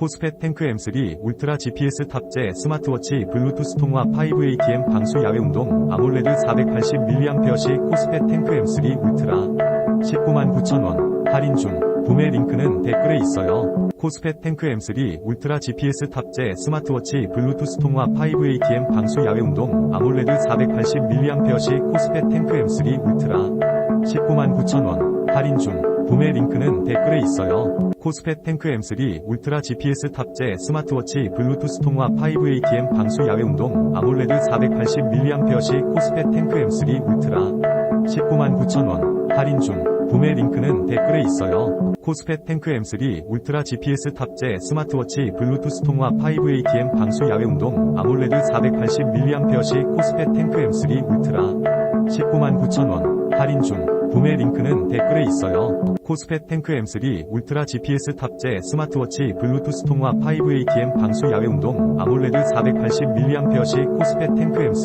코스펫 탱크 M3 울트라 GPS 탑재 스마트워치 블루투스 통화 5ATM 방수 야외 운동 아몰레드 480mAh씩 코스펫 탱크 M3 울트라. 19만 9천원. 할인 중. 구매 링크는 댓글에 있어요. 코스펫 탱크 M3 울트라 GPS 탑재 스마트워치 블루투스 통화 5ATM 방수 야외 운동 아몰레드 480mAh씩 코스펫 탱크 M3 울트라. 19만 9천원. 할인 중 구매 링크는 댓글에 있어요. 코스펫 탱크 M3 울트라 GPS 탑재 스마트워치 블루투스 통화 5ATM 방수 야외 운동 아몰레드 480mAh씩 코스펫 탱크 M3 울트라 19만 9천원 할인 중 구매 링크는 댓글에 있어요. 코스펫 탱크 M3 울트라 GPS 탑재 스마트워치 블루투스 통화 5ATM 방수 야외 운동 아몰레드 480mAh씩 코스펫 탱크 M3 울트라 19만 9천원 할인 중 구매 링크는 댓글에 있어요. 코스펫 탱크 M3 울트라 GPS 탑재 스마트워치 블루투스 통화 5ATM 방수 야외 운동 아몰레드 480mAh씩 코스펫 탱크 M3